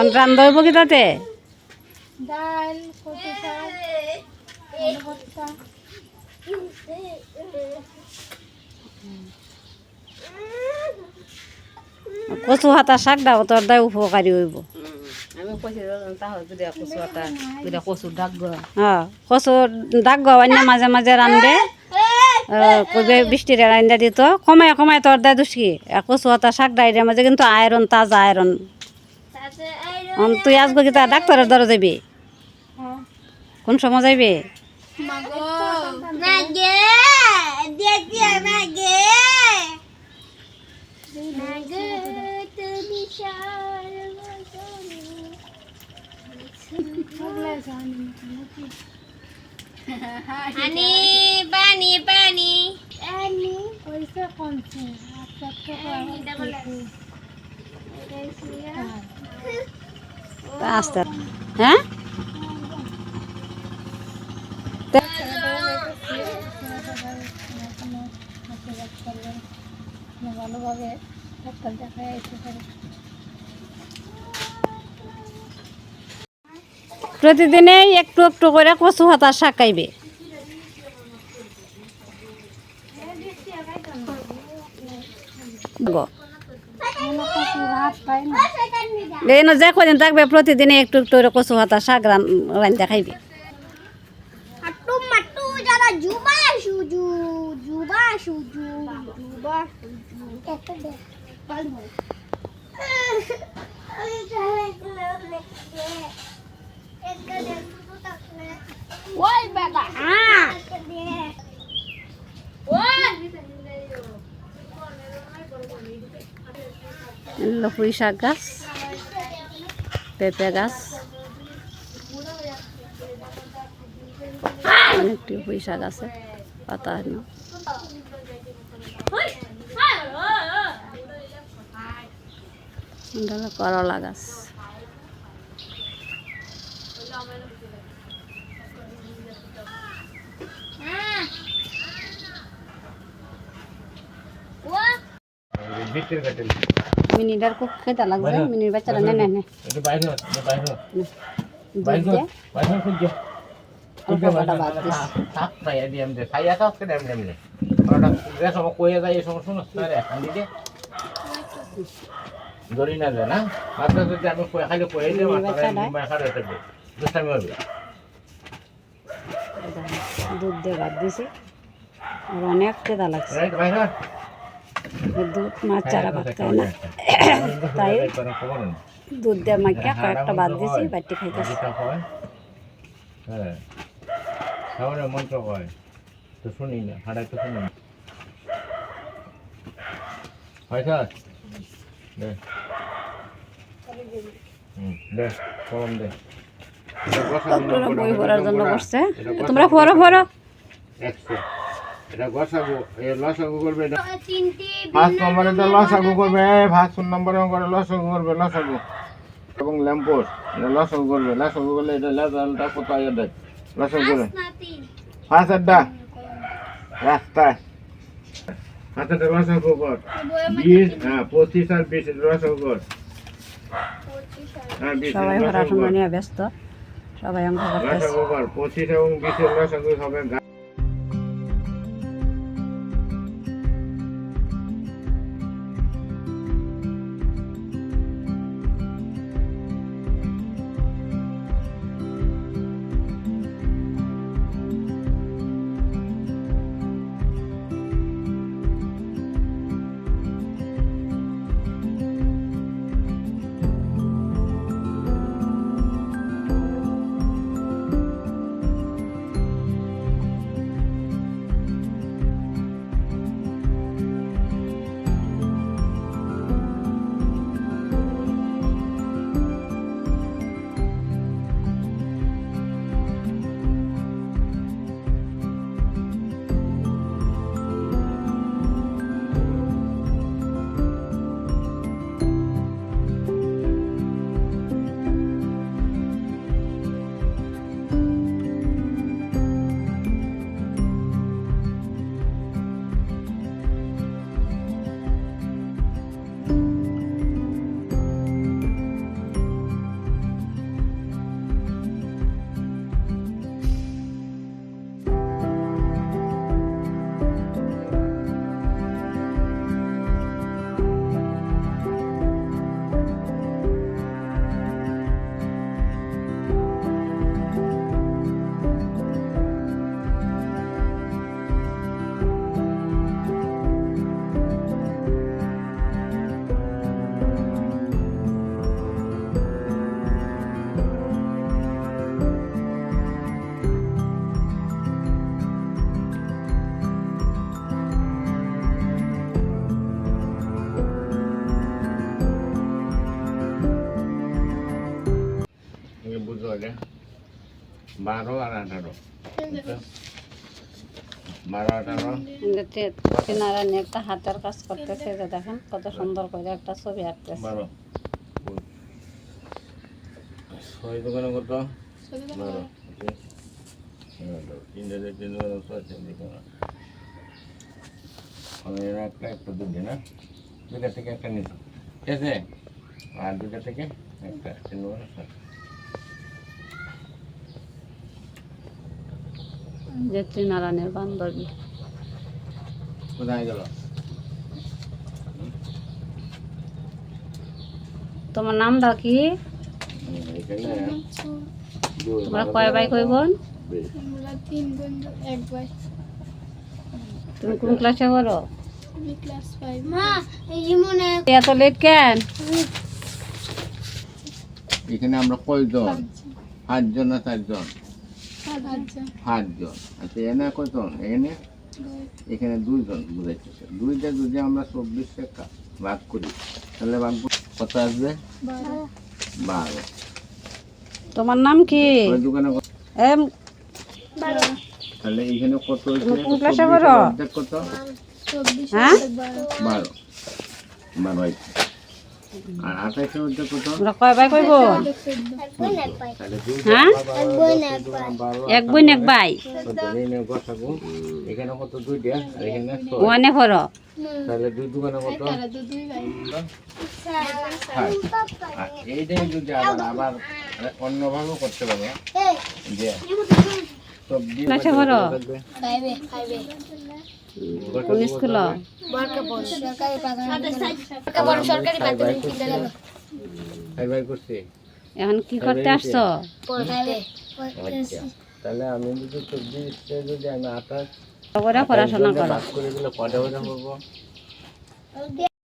On রান্ধ কি তাতে? ডাল কচু শাক কচু হাতা শাক দাও তোর দায় উপকারী হইব। আমি কইছি তাহলে যদি কচু আটা যদি কচু ডাক গো। হ্যাঁ কচু ডাক গবান্য মাঝে মাঝে রান্ধে কবে বৃষ্টির রান্ধা দিত। কমায় কমায় তোর দেয় দুষকি। কচু হাতা শাক ডাইরের মাঝে কিন্তু আয়রন তাজা আয়রন। তুই আসব কি তা ডাক্তারের দ্বারা যাবি? কোন সময় যাইবি? Nage, dia Ani, pani, pani. Ani. পয়সা কমছে চারশো হ্যাঁ ভালোভাবে ডাক্তার দেখায় আসতে পারে প্রতিদিনে একটু একটু করে কচু হাতা শাক খাইবে গো। রাত পাই না এই যে কদিন থাকবে প্রতিদিনে একটু একটু করে কচু হাতা শাক রান্ধতে খাইবে। Matu Ah. এগুলো পুঁই শাক গাছ পেঁপে গাছ অনেকটি পুঁই শাক আছে পাতা এটা করলা গাছ মিনিটার খুব খেতে লাগছে মিনির বাচ্চারা নে নে নে। ধরি যায় মাত্র যদি আমি খাইলে কই দিই দুষ্টামি হবে। দুধ দিয়ে ভাত দিছি। আর অনেক খেদা লাগছে। দুধ মাছ চারা ভাত খায় না। তাই দুধ দিয়ে মাখিয়া কয়েকটা ভাত দিয়েছি বাটি খাইতেছি হ্যাঁ মন্ত্র হয়। তো শুনি না হাড়াই তো শুনি না। হয় দে। কলম দে তোরা বই পড়ার জন্য বসছে। তোমরা পড়ো পড়ো। একশো। এটা গসাগু এই লসাগু করবে নম্বরে তো লসাগু করবে ফার্স্ট নম্বরে করে লসাগু করবে লসাগু। এবং এটা লসাগু করবে লসাগু করলে এটা লেজালটা কোথায় দেয় লসাগু করে। Nanti. পাঁচ আড্ডা রাস্তায়। হাতে লসাগু কর। বিশ হ্যাঁ পঁচিশ আর বিশ লসাগু কর। হ্যাঁ সবাই ব্যস্ত। সবাই অঙ্ক করতেছে। পঁচিশ এবং বিশের লসাগু হবে বারো আর আঠারো? বারো আঠারো। নারায়ণ একটা হাতের কাজ করতেছে যে দেখেন কত সুন্দর করে একটা ছবি আঁকতেছে। বারো। ছয় দোকানে কত? বারো। তিনটে তিন দোকানে ছয় তিন দোকানে আমি এর একটা একটা দুটো না দুটা থেকে একটা নিচ্ছি ঠিক আছে? আর দুটা থেকে একটা তিন দোকানে যে নারায়ণের বান্ধবী। কোথায় গেল? তোমার নামটা কি? তোমরা কয় ভাই কই বোন? বেশ। আমরা তিন বন্ধু এক ভাই। তুমি কোন ক্লাসে পড়ো? এত লেট কেন? এখানে আমরা কয়জন? পাঁচজন। না চারজন? সাতজন পাঁচজন। আচ্ছা এনে কয়জন? এখানে এখানে দুইজন বুঝাইতেছে। দুইটা যদি আমরা চব্বিশ টাকা ভাগ করি তাহলে ভাগ কত আসবে? বারো। তোমার নাম কি? দোকানে তাহলে এখানে কত হয়েছে? তুমি কোন ক্লাসে 24 পড়ো? অর্ধেক কত? হ্যাঁ? বারো। বারো। আর আঠাইশে অর্ধেক কত তোমরা কয় ভাই এক হ্যাঁ? বোন এক ভাই। কত এই নে গসাগু এখানে কত দুইটা এখানে ছয় ওয়ানে তাহলে দুই দোকানে কত। আর এইটাই যদি আবার আবার অন্যভাবেও করতে পারো যে সবজি কোন স্কুল এখন কি করতে আসছো? আচ্ছা। তাহলে আমি যদি চব্বিশে যদি আমি আঠাশ পড়াশোনা করা। করে দিলে কটা যাব